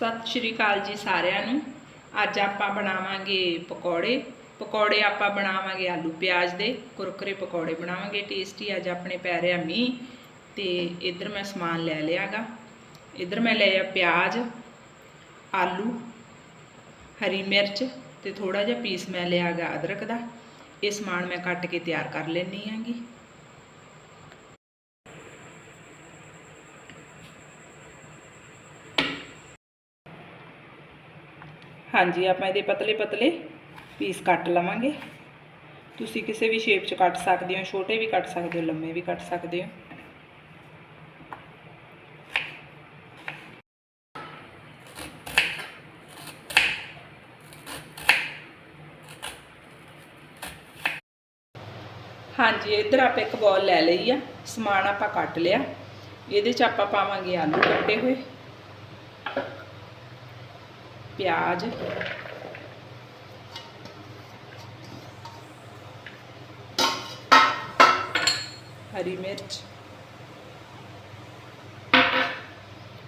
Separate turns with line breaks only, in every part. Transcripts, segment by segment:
ਸਤਿ ਸ਼੍ਰੀ ਅਕਾਲ ਜੀ ਸਾਰਿਆਂ ਨੂੰ। ਅੱਜ ਆਪਾਂ ਬਣਾਵਾਂਗੇ ਪਕੌੜੇ। ਪਕੌੜੇ ਆਪਾਂ ਬਣਾਵਾਂਗੇ ਆਲੂ ਪਿਆਜ਼ ਦੇ। ਕੁਰਕਰੇ ਪਕੌੜੇ ਬਣਾਵਾਂਗੇ ਟੇਸਟੀ ਅੱਜ ਆਪਣੇ ਪੈ ਰਿਹਾ ਮੀਂਹ ਤੇ ਇੱਧਰ ਮੈਂ ਸਮਾਨ ਲੈ ਲਿਆਗਾ। ਇੱਧਰ ਮੈਂ ਲਿਆ ਪਿਆਜ਼, ਆਲੂ, ਹਰੀ ਮਿਰਚ ਤੇ ਥੋੜਾ ਜਿਹਾ ਪੀਸ ਮੈਂ ਲਿਆਗਾ ਅਦਰਕ ਦਾ। ਇਹ ਸਮਾਨ ਮੈਂ ਕੱਟ ਕੇ ਤਿਆਰ ਕਰ ਲੈਣੀ ਆਂਗੀ ਹਾਂਜੀ, ਆਪਾਂ ਇਹਦੇ ਪਤਲੇ ਪਤਲੇ ਪੀਸ ਕੱਟ ਲਵਾਂਗੇ। ਤੁਸੀਂ ਕਿਸੇ ਵੀ ਸ਼ੇਪ 'ਚ ਕੱਟ ਸਕਦੇ ਹੋ, ਛੋਟੇ ਵੀ ਕੱਟ ਸਕਦੇ ਹੋ, ਲੰਮੇ ਵੀ ਕੱਟ ਸਕਦੇ ਹੋ। ਹਾਂਜੀ, ਇੱਧਰ ਆਪਾਂ ਇੱਕ ਬੌਲ ਲੈ ਲਈ ਆ, ਸਮਾਨ ਆਪਾਂ ਕੱਟ ਲਿਆ। ਇਹਦੇ 'ਚ ਆਪਾਂ ਪਾਵਾਂਗੇ ਆਲੂ ਕੱਟੇ ਹੋਏ। ਪਿਆਜ਼ ਹਰੀ ਮਿਰਚ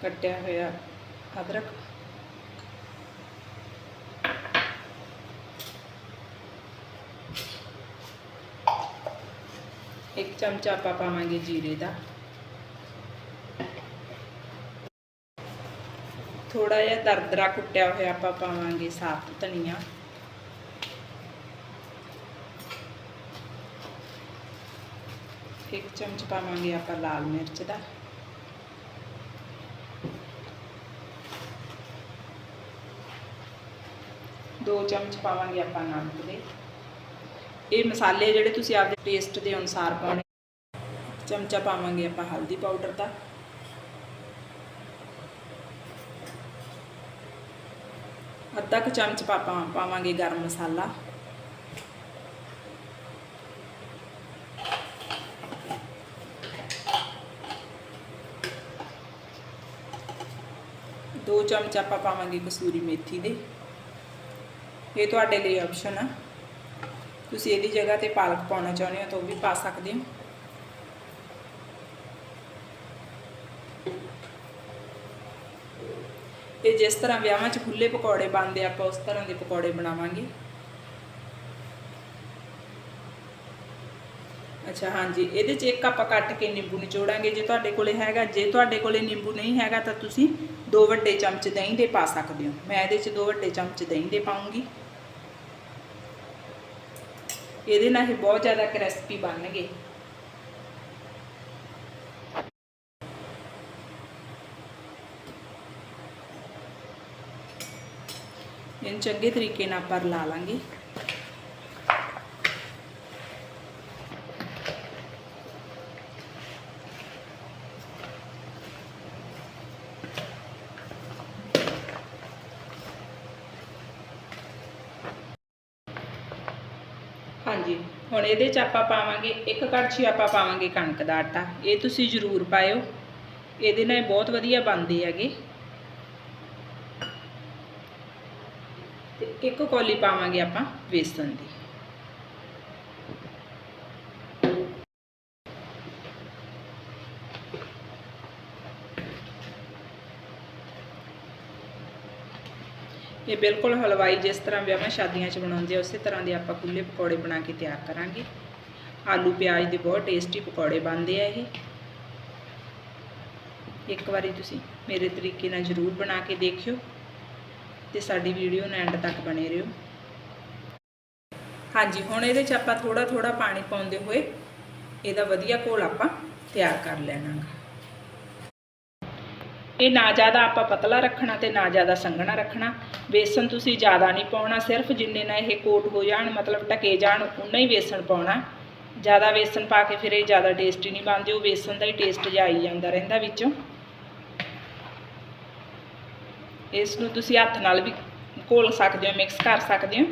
ਕੱਟਿਆ ਹੋਇਆ ਅਦਰਕ ਇੱਕ ਚਮਚਾ ਆਪਾਂ ਪਾਵਾਂਗੇ ਜੀਰੇ ਦਾ ਥੋੜਾ ਜਿਹਾ ਦਰਦਰਾ ਕੁੱਟਿਆ ਹੋਇਆ ਆਪਾਂ ਪਾਵਾਂਗੇ ਸਾਫ਼ ਧਨੀਆ। ਇੱਕ ਚਮਚ ਪਾਵਾਂਗੇ ਆਪਾਂ ਲਾਲ ਮਿਰਚ ਦਾ। ਦੋ ਚਮਚ ਪਾਵਾਂਗੇ ਆਪਾਂ ਨਮਕ ਦੇ। ਇਹ ਮਸਾਲੇ ਜਿਹੜੇ ਤੁਸੀਂ ਆਪਦੇ ਟੇਸਟ ਦੇ ਅਨੁਸਾਰ ਪਾਉਣੇ ਚਮਚਾ ਪਾਵਾਂਗੇ ਆਪਾਂ ਹਲਦੀ ਪਾਊਡਰ ਦਾ। ਅੱਧਾ ਕੁ ਚਮਚ ਪਾਪਾ ਪਾਵਾਂਗੇ ਗਰਮ ਮਸਾਲਾ। ਦੋ ਚਮਚ ਆਪਾਂ ਪਾਵਾਂਗੇ ਕਸੂਰੀ ਮੇਥੀ ਦੇ। ਇਹ ਤੁਹਾਡੇ ਲਈ ਆਪਸ਼ਨ ਆ। ਤੁਸੀਂ ਇਹਦੀ ਜਗ੍ਹਾ ਤੇ ਪਾਲਕ ਪਾਉਣਾ ਚਾਹੁੰਦੇ ਹੋ ਤਾਂ ਉਹ ਵੀ ਪਾ ਸਕਦੇ ਹੋ। ਇਹ ਜਿਸ ਤਰ੍ਹਾਂ ਵਿਆਹਾਂ 'ਚ ਖੁੱਲੇ ਪਕੌੜੇ ਬਣਦੇ, ਆਪਾਂ ਉਸ ਤਰ੍ਹਾਂ ਦੇ ਪਕੌੜੇ ਬਣਾਵਾਂਗੇ। ਅੱਛਾ, ਹਾਂਜੀ, ਇਹਦੇ 'ਚ ਇੱਕ ਆਪਾਂ ਕੱਟ ਕੇ ਨਿੰਬੂ ਨਿਚੋੜਾਂਗੇ। ਜੇ ਤੁਹਾਡੇ ਕੋਲੇ ਹੈਗਾ, ਜੇ ਤੁਹਾਡੇ ਕੋਲੇ ਨਿੰਬੂ ਨਹੀਂ ਹੈਗਾ, ਤਾਂ ਤੁਸੀਂ ਦੋ ਵੱਡੇ ਚਮਚ ਦਹੀਂ ਦੇ ਪਾ ਸਕਦੇ ਹੋ। ਮੈਂ ਇਹਦੇ 'ਚ ਦੋ ਵੱਡੇ ਚਮਚ ਦਹੀਂ ਦੇ ਪਾਉਂਗੀ। ਇਹਦੇ ਨਾਲ ਹੀ ਬਹੁਤ ਜ਼ਿਆਦਾ ਕ੍ਰਿਸਪੀ ਬਣਨਗੇ। ਇਹਨੂੰ ਚੰਗੇ ਤਰੀਕੇ ਨਾਲ ਆਪਾਂ ਰਲਾ ਲਾਂਗੇ। ਹਾਂਜੀ, ਹੁਣ ਇਹਦੇ ਚ ਆਪਾਂ ਪਾਵਾਂਗੇ, ਇੱਕ ਕੜਛੀ ਆਪਾਂ ਪਾਵਾਂਗੇ ਕਣਕ ਦਾ ਆਟਾ। ਇਹ ਤੁਸੀਂ ਜ਼ਰੂਰ ਪਾਇਓ। ਇਹਦੇ ਨਾਲ ਬਹੁਤ ਵਧੀਆ ਬਣਦੇ ਹੈਗੇ। ਇੱਕ ਕੌਲੀ ਪਾਵਾਂਗੇ ਆਪਾਂ ਵੇਸਣ ਦੀ ਇਹ ਬਿਲਕੁਲ ਹਲਵਾਈ ਜਿਸ ਤਰ੍ਹਾਂ ਵਿਆਹਾਂ ਸ਼ਾਦੀਆਂ 'ਚ ਬਣਾਉਂਦੇ ਆ ਉਸੇ ਤਰ੍ਹਾਂ ਦੇ ਆਪਾਂ ਖੁੱਲੇ ਪਕੌੜੇ ਬਣਾ ਕੇ ਤਿਆਰ ਕਰਾਂਗੇ ਆਲੂ ਪਿਆਜ਼ ਦੇ ਬਹੁਤ ਟੇਸਟੀ ਪਕੌੜੇ ਬਣਦੇ ਆ ਇਹ ਇੱਕ ਵਾਰੀ ਤੁਸੀਂ ਮੇਰੇ ਤਰੀਕੇ ਨਾਲ ਜ਼ਰੂਰ ਬਣਾ ਕੇ ਦੇਖਿਓ ਤੇ ਸਾਡੀ ਵੀਡੀਓ ਨੂੰ ਐਂਡ ਤੱਕ ਬਣੇ ਰਹੋ। ਹਾਂਜੀ, ਹੁਣ ਇਹਦੇ 'ਚ ਆਪਾਂ ਥੋੜਾ ਥੋੜਾ ਪਾਣੀ ਪਾਉਂਦੇ ਹੋਏ ਇਹਦਾ ਵਧੀਆ ਘੋਲ ਆਪਾਂ ਤਿਆਰ ਕਰ ਲੈਣਾ ਗਾ ਇਹ ਨਾ ਜ਼ਿਆਦਾ ਆਪਾਂ ਪਤਲਾ ਰੱਖਣਾ ਤੇ ਨਾ ਜ਼ਿਆਦਾ ਸੰਘਣਾ ਰੱਖਣਾ। ਬੇਸਨ ਤੁਸੀਂ ਜ਼ਿਆਦਾ ਨਹੀਂ ਪਾਉਣਾ, ਸਿਰਫ ਜਿੰਨੇ ਨਾਲ ਇਹ ਕੋਟ ਹੋ ਜਾਣ, ਮਤਲਬ ਟਕੇ ਜਾਣ, ਉਨਾ ਹੀ ਬੇਸਨ ਪਾਉਣਾ। ਜ਼ਿਆਦਾ ਬੇਸਨ ਪਾ ਕੇ ਫਿਰ ਇਹ ਜ਼ਿਆਦਾ ਟੇਸਟੀ ਨਹੀਂ ਬਣਦੇ, ਉਹ ਬੇਸਨ ਦਾ ਹੀ ਟੇਸਟ ਜਾਈ ਜਾਂਦਾ ਰਹਿੰਦਾ ਵਿੱਚੋਂ। ਇਸ ਨੂੰ ਤੁਸੀਂ ਹੱਥ ਨਾਲ ਵੀ ਘੋਲ ਸਕਦੇ ਹੋ ਮਿਕਸ ਕਰ ਸਕਦੇ ਹੋ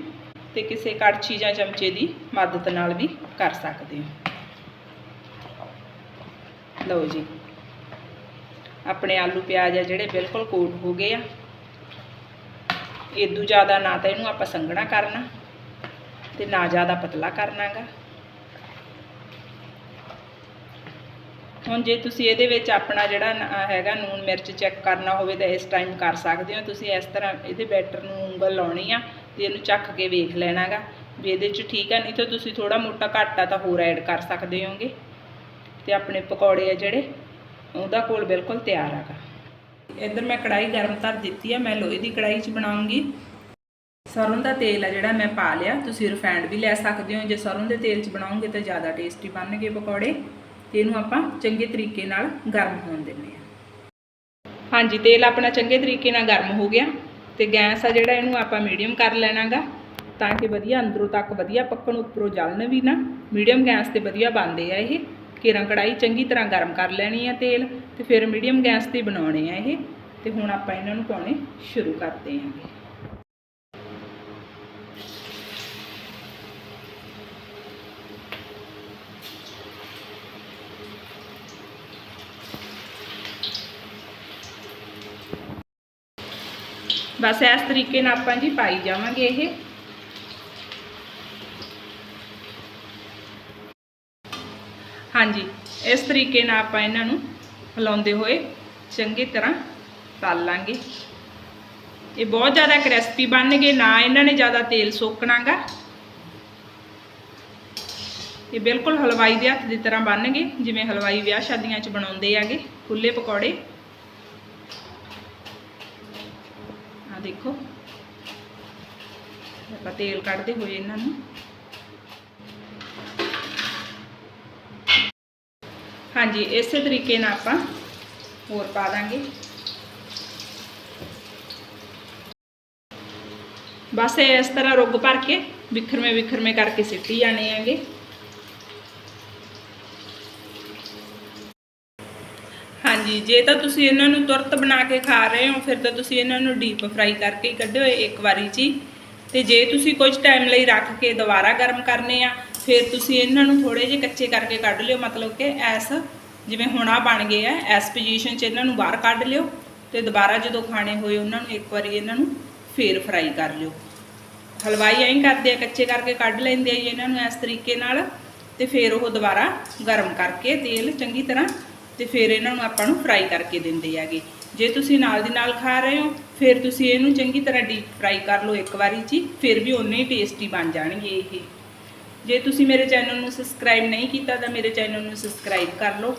ਤੇ ਕਿਸੇ ਕੜਛੀ ਜਾਂ ਚਮਚੇ ਦੀ ਮਦਦ ਨਾਲ ਵੀ ਕਰ ਸਕਦੇ ਹੋ। ਲਓ ਜੀ, ਆਪਣੇ ਆਲੂ ਪਿਆਜ਼ ਆ ਜਿਹੜੇ ਬਿਲਕੁਲ ਕੋਟ ਹੋ ਗਏ ਆ। ਇਦੋਂ ਜ਼ਿਆਦਾ ਨਾ ਤਾਂ ਇਹਨੂੰ ਆਪਾਂ ਸੰਘਣਾ ਕਰਨਾ ਤੇ ਨਾ ਜ਼ਿਆਦਾ ਪਤਲਾ ਕਰਨਾਗਾ। ਹੁਣ ਜੇ ਤੁਸੀਂ ਇਹਦੇ ਵਿੱਚ ਆਪਣਾ ਜਿਹੜਾ ਹੈਗਾ ਨੂਨ ਮਿਰਚ ਚੈੱਕ ਕਰਨਾ ਹੋਵੇ ਤਾਂ ਇਸ ਟਾਈਮ ਕਰ ਸਕਦੇ ਹੋ। ਤੁਸੀਂ ਇਸ ਤਰ੍ਹਾਂ ਇਹਦੇ ਬੈਟਰ ਨੂੰ ਉਂਗਲ ਲਾਉਣੀ ਆ ਤੇ ਇਹਨੂੰ ਚੱਖ ਕੇ ਵੇਖ ਲੈਣਾਗਾ ਵੀ ਇਹਦੇ 'ਚ ਠੀਕ ਆ, ਨਹੀਂ ਤਾਂ ਤੁਸੀਂ ਥੋੜਾ ਮੋਟਾ ਘੱਟ ਆ ਤਾਂ ਹੋਰ ਐਡ ਕਰ ਸਕਦੇ ਹੋਗੇ। ਤੇ ਆਪਣੇ ਪਕੌੜੇ ਆ ਜਿਹੜੇ, ਉਹਦਾ ਕੋਲ ਬਿਲਕੁਲ ਤਿਆਰ ਹੈਗਾ ਇੱਧਰ ਮੈਂ ਕੜਾਈ ਗਰਮ ਕਰ ਦਿੱਤੀ ਆ, ਮੈਂ ਲੋਹੇ ਦੀ ਕੜਾਈ 'ਚ ਬਣਾਉਂਗੀ। ਸਰੋਂ ਦਾ ਤੇਲ ਆ ਜਿਹੜਾ ਮੈਂ ਪਾ ਲਿਆ, ਤੁਸੀਂ ਰਿਫਾਈਂਡ ਵੀ ਲੈ ਸਕਦੇ ਹੋ। ਜੇ ਸਰੋਂ ਦੇ ਤੇਲ 'ਚ ਬਣਾਉਂਗੇ ਤਾਂ ਜ਼ਿਆਦਾ ਟੇਸਟੀ ਬਣਨਗੇ ਪਕੌੜੇ। ਤੇ ਇਹਨੂੰ ਆਪਾਂ ਚੰਗੇ ਤਰੀਕੇ ਨਾਲ ਗਰਮ ਹੋਣ ਦਿੰਦੇ ਆ ਹਾਂਜੀ, ਤੇਲ ਆਪਣਾ ਚੰਗੇ ਤਰੀਕੇ ਨਾਲ ਗਰਮ ਹੋ ਗਿਆ ਤੇ ਗੈਸ ਆ ਜਿਹੜਾ ਇਹਨੂੰ ਆਪਾਂ ਮੀਡੀਅਮ ਕਰ ਲੈਣਾਗਾ ਤਾਂ ਕਿ ਵਧੀਆ ਅੰਦਰੋਂ ਤੱਕ ਵਧੀਆ ਪੱਕਣ ਉੱਪਰੋਂ ਜਲਣ ਵੀ ਨਾ। ਮੀਡੀਅਮ ਗੈਸ ਤੇ ਵਧੀਆ ਬਣਦੇ ਆ ਇਹ। ਘੇਰਾਂ ਕੜਾਈ ਚੰਗੀ ਤਰ੍ਹਾਂ ਗਰਮ ਕਰ ਲੈਣੀ ਆ ਤੇਲ ਤੇ ਫਿਰ ਮੀਡੀਅਮ ਗੈਸ ਤੇ ਬਣਾਉਣੇ ਆ ਇਹ। ਤੇ ਹੁਣ ਆਪਾਂ ਇਹਨਾਂ ਨੂੰ ਪਾਉਣੇ ਸ਼ੁਰੂ ਕਰਦੇ ਆਂਗੇ ਬਸ ਇਸ ਤਰੀਕੇ ਨਾਲ ਆਪਾਂ ਜੀ ਪਾਈ ਜਾਵਾਂਗੇ ਇਹ। ਹਾਂਜੀ, ਇਸ ਤਰੀਕੇ ਨਾਲ ਆਪਾਂ ਇਹਨਾਂ ਨੂੰ ਹਿਲਾਉਂਦੇ ਹੋਏ ਚੰਗੀ ਤਰ੍ਹਾਂ ਤਲ ਲਾਂਗੇ। ਇਹ ਬਹੁਤ ਜ਼ਿਆਦਾ ਕ੍ਰਿਸਪੀ ਬਣਨਗੇ, ਨਾ ਇਹਨਾਂ ਨੇ ਜ਼ਿਆਦਾ ਤੇਲ ਸੋਕਣਾਗਾ। ਇਹ ਬਿਲਕੁਲ ਹਲਵਾਈ ਦੇ ਹੱਥ ਦੀ ਤਰ੍ਹਾਂ ਬਣਨਗੇ, ਜਿਵੇਂ ਹਲਵਾਈ ਵਿਆਹ ਸ਼ਾਦੀਆਂ 'ਚ ਬਣਾਉਂਦੇ ਆਗੇ ਖੁੱਲੇ ਪਕੌੜੇ ਆ ਦੇਖੋ ਆਪਾਂ ਤੇਲ ਕੱਢਦੇ ਹੋਏ ਇਹਨਾਂ ਨੂੰ ਹਾਂਜੀ ਇਸੇ ਤਰੀਕੇ ਨਾਲ ਆਪਾਂ ਹੋਰ ਪਾ ਦਾਂਗੇ ਬਸ ਇਹ ਇਸ ਤਰ੍ਹਾਂ ਰੁੱਗ ਭਰ ਕੇ ਵਿਖਰਵੇਂ ਵਿਖਰਵੇਂ ਕਰਕੇ ਸਿੱਟੀ ਜਾਣੇ ਆਂਗੇ ਹਾਂਜੀ, ਜੇ ਤਾਂ ਤੁਸੀਂ ਇਹਨਾਂ ਨੂੰ ਤੁਰਤ ਬਣਾ ਕੇ ਖਾ ਰਹੇ ਹੋ, ਫਿਰ ਤਾਂ ਤੁਸੀਂ ਇਹਨਾਂ ਨੂੰ ਡੀਪ ਫਰਾਈ ਕਰਕੇ ਹੀ ਕੱਢਿਓ ਇੱਕ ਵਾਰੀ 'ਚ ਹੀ ਤੇ ਜੇ ਤੁਸੀਂ ਕੁਝ ਟਾਈਮ ਲਈ ਰੱਖ ਕੇ ਦੁਬਾਰਾ ਗਰਮ ਕਰਨੇ ਆ, ਫਿਰ ਤੁਸੀਂ ਇਹਨਾਂ ਨੂੰ ਥੋੜੇ ਜਿਹੇ ਕੱਚੇ ਕਰਕੇ ਕੱਢ ਲਿਓ, ਮਤਲਬ ਕਿ ਐਸ ਜਿਵੇਂ ਹੁਣ ਆ ਬਣ ਗਏ ਆ, ਐਸ ਪੋਜੀਸ਼ਨ 'ਚ ਇਹਨਾਂ ਨੂੰ ਬਾਹਰ ਕੱਢ ਲਿਓ ਤੇ ਦੁਬਾਰਾ ਜਦੋਂ ਖਾਣੇ ਹੋਏ ਉਹਨਾਂ ਨੂੰ ਇੱਕ ਵਾਰੀ ਇਹਨਾਂ ਨੂੰ ਫੇਰ ਫਰਾਈ ਕਰ ਲਿਓ। ਹਲਵਾਈ ਐਂ ਕਰਦੇ ਆ, ਕੱਚੇ ਕਰਕੇ ਕੱਢ ਲੈਂਦੇ ਆ ਜੀ ਇਹਨਾਂ ਨੂੰ ਇਸ ਤਰੀਕੇ ਨਾਲ ਤੇ ਫਿਰ ਉਹ ਦੁਬਾਰਾ ਗਰਮ ਕਰਕੇ ਤੇਲ ਚੰਗੀ ਤਰ੍ਹਾਂ ਤੇ ਫਿਰ ਇਹਨਾਂ ਨੂੰ ਆਪਾਂ ਨੂੰ ਫਰਾਈ ਕਰਕੇ ਦਿੰਦੇ ਹੈਗੇ। ਜੇ ਤੁਸੀਂ ਨਾਲ ਦੀ ਨਾਲ ਖਾ ਰਹੇ ਹੋ ਫਿਰ ਤੁਸੀਂ ਇਹਨੂੰ ਚੰਗੀ ਤਰ੍ਹਾਂ ਡੀਪ ਫਰਾਈ ਕਰ ਲਓ ਇੱਕ ਵਾਰੀ 'ਚ ਹੀ, ਫਿਰ ਵੀ ਉਨੇ ਹੀ ਟੇਸਟੀ ਬਣ ਜਾਣਗੇ ਇਹ। ਜੇ ਤੁਸੀਂ ਮੇਰੇ ਚੈਨਲ ਨੂੰ ਸਬਸਕ੍ਰਾਈਬ ਨਹੀਂ ਕੀਤਾ ਤਾਂ ਮੇਰੇ ਚੈਨਲ ਨੂੰ ਸਬਸਕ੍ਰਾਈਬ ਕਰ ਲਓ।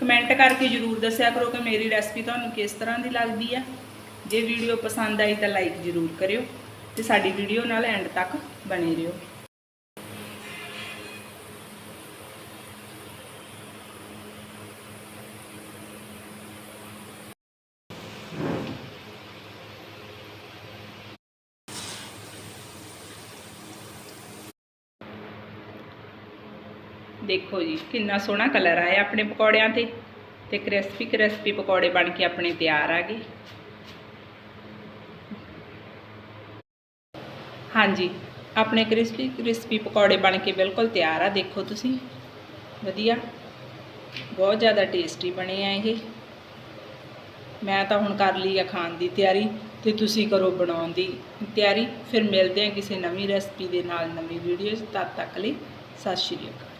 ਕਮੈਂਟ ਕਰਕੇ ਜਰੂਰ ਦੱਸਿਆ ਕਰੋ ਕਿ ਮੇਰੀ ਰੈਸਪੀ ਤੁਹਾਨੂੰ ਕਿਸ ਤਰ੍ਹਾਂ ਦੀ ਲੱਗਦੀ ਆ। ਜੇ ਵੀਡੀਓ ਪਸੰਦ ਆਈ ਤਾਂ ਲਾਈਕ ਜਰੂਰ ਕਰਿਓ ਤੇ ਸਾਡੀ ਵੀਡੀਓ ਨਾਲ ਐਂਡ ਤੱਕ ਬਣੇ ਰਹੋ। ਦੇਖੋ ਜੀ, ਕਿੰਨਾ ਸੋਹਣਾ ਕਲਰ ਆਇਆ ਆਪਣੇ ਪਕੌੜਿਆਂ ਤੇ। ਤੇ ਕ੍ਰਿਸਪੀ ਕ੍ਰਿਸਪੀ ਪਕੌੜੇ ਬਣ ਕੇ ਆਪਣੇ ਤਿਆਰ ਆ ਗਏ। ਹਾਂਜੀ, ਆਪਣੇ ਕ੍ਰਿਸਪੀ ਕ੍ਰਿਸਪੀ ਪਕੌੜੇ ਬਣ ਕੇ ਬਿਲਕੁਲ ਤਿਆਰ ਆ, ਦੇਖੋ ਤੁਸੀਂ। ਵਧੀਆ। ਬਹੁਤ ਜ਼ਿਆਦਾ ਟੇਸਟੀ ਬਣੇ ਆ ਇਹ। ਮੈਂ ਤਾਂ ਹੁਣ ਕਰ ਲਈ ਆ ਖਾਣ ਦੀ ਤਿਆਰੀ, ਤੇ ਤੁਸੀਂ ਕਰੋ ਬਣਾਉਣ ਦੀ ਤਿਆਰੀ। ਫਿਰ ਮਿਲਦੇ ਆ ਕਿਸੇ ਨਵੀਂ ਰੈਸਪੀ ਦੇ ਨਾਲ ਨਵੀਂ ਵੀਡੀਓ 'ਚ ਤਦ ਤੱਕ ਲਈ ਸਤਿ ਸ਼੍ਰੀ ਅਕਾਲ।